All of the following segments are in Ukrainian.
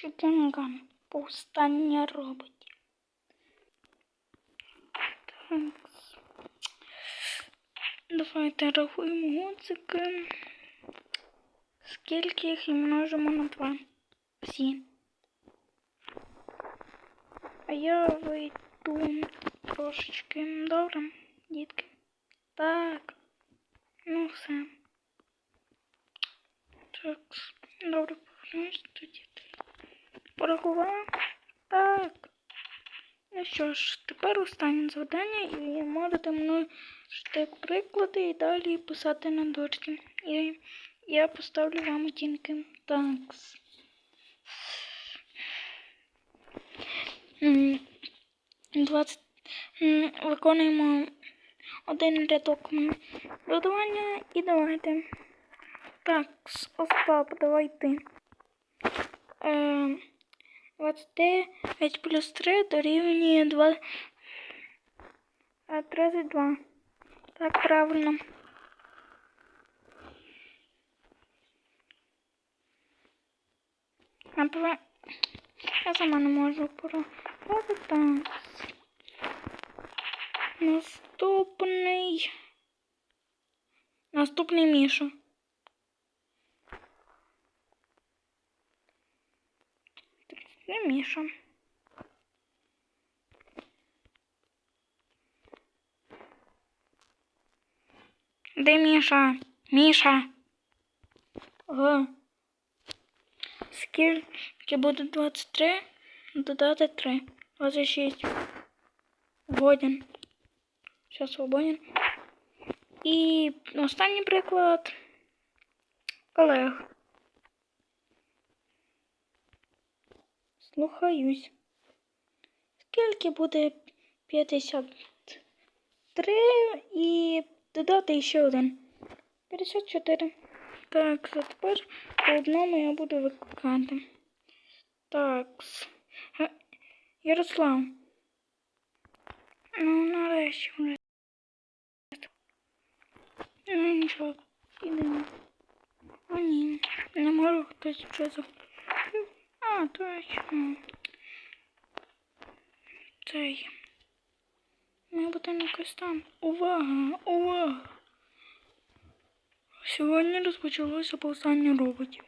Шутінган. Повстання роботів. Так. Давайте рахуємо гудзики. Скільки їх і множимо на 2. Всі. А я вийду трошечки. Добре, дітки. Так. Ну все. Так, добре, повернусь тоді. Порахував. Так. Ну що ж, тепер останнє завдання, і можете мною штик приклади і далі писати на дошці. І я поставлю вам оцінки. Так. М, 20. м, Виконуємо один рядок додавання і давайте. Так, Остап, давай ти. Е, 29 плюс 3 дорівнює 2, е, 32. Так, правильно. А про... Я сама не можу порахувати. Так. Наступний. Наступний Міша. Не Міша. Де Міша? Міша. Ага. Скільки буде 23? Додати 3. 26. Годен. Все свободен. І останній приклад. Олег. Слухаюсь. Скільки буде 53 і додати ще один. 54. Так, тепер по одному я буду викликати. Так. Ярослав. Ну, нарешті вже. Ну, нічого, підемо. О, ні, не можу хтось за... А, точно. Цей. Має бути якось там. Увага! Увага! Сьогодні розпочалося повстання роботів.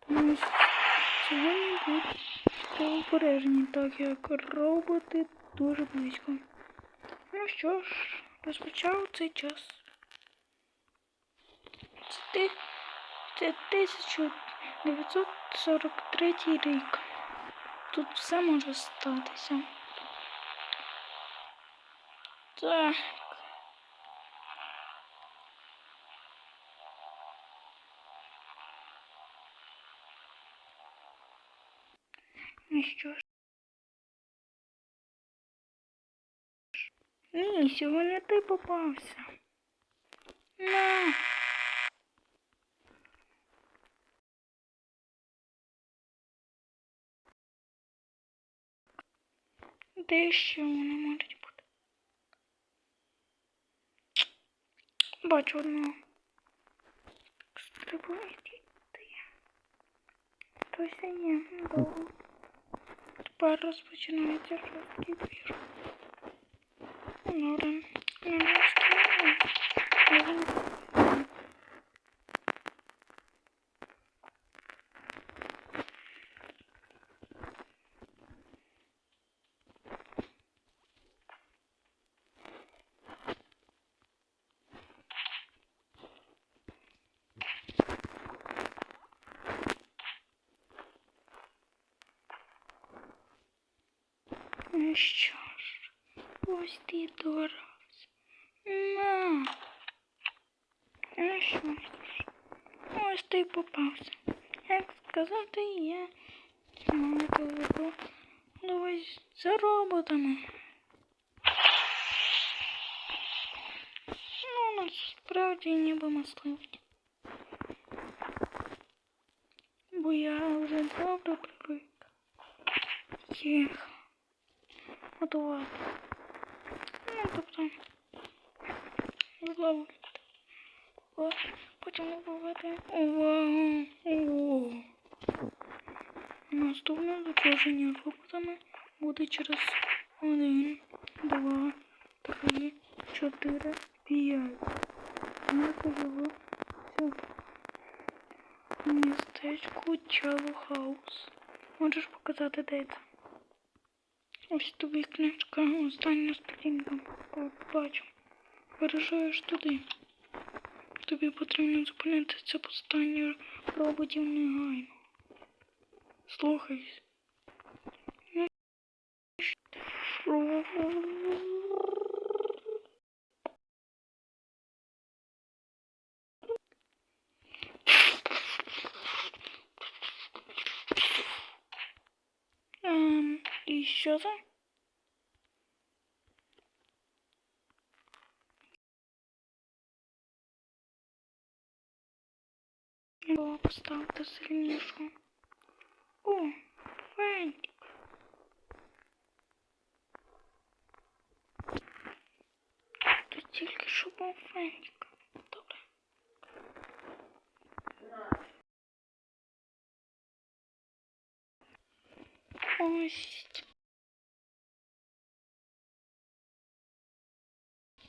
Тому сьогодні будуть обережні, так як роботи дуже близько. Ну що ж, розпочав цей час. Це, ти, це 1943 рік. Тут все може статися. Так. Ну що ж. Ні, сьогодні ти попався. На. Де ще вони можуть бути? Бачу одного. Так, стрибайте. Хтось є. Добре. Тепер розпочинається жорсткий двір. Норм. Нарешті. Ну що ж, ось ти дорос. На. Ну що ж, ось ти попався. Як сказати, я телефон. Дивись за роботами. Ну, насправді ніби мисливці. Бо я вже добре привик їх готувати. Ну, тобто. О, Потім вбивати. Увагу! О. Наступне запрошення роботами буде через 1, 2, 3, 4, 5. Ми поживемо в містечку Чалу Хаус. Можеш показати де? Ось тобі книжка, остання сторінка. Так, бачу. Виражаєш туди. Тобі потрібно зупинитися по стані роботів негайно. Слухайся. І що це? О, поставте сильнішу. О, фентик. Тут тільки що був фентик. Добре. Ось.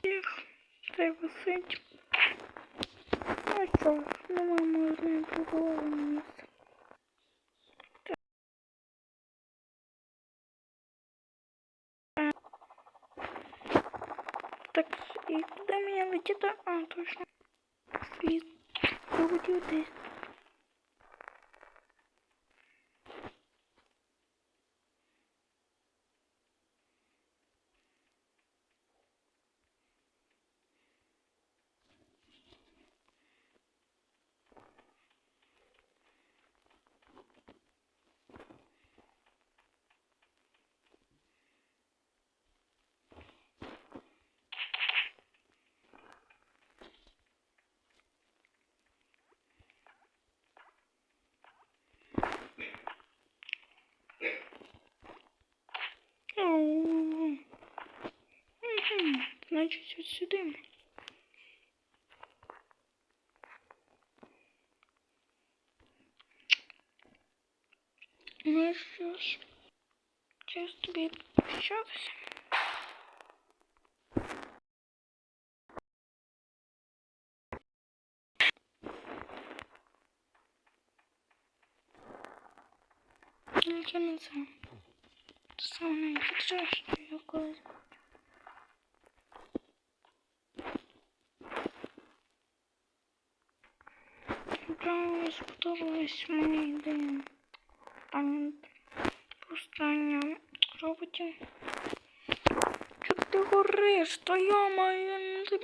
Їх треба сити. Ну що ж, думаю, можна другого місця. Так, і куди мені летіти? А, точно. Світ. Роботів десь. Значить, ось сюди. Ну що ж, час тобі прощатися. Тільки не це. Це саме найгірше, що я колись Прямо сподобалась мені ідея. Там повстання роботів. Чого ти гориш? Та я маю не.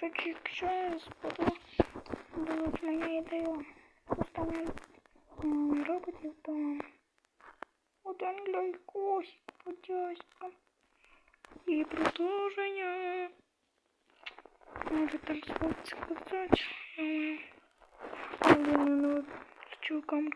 Так якщо я сподобалась моя ідея повстання м, роботів, то один лайкосик, подяська. І продовження. Може так сказати. Але не включу камеру.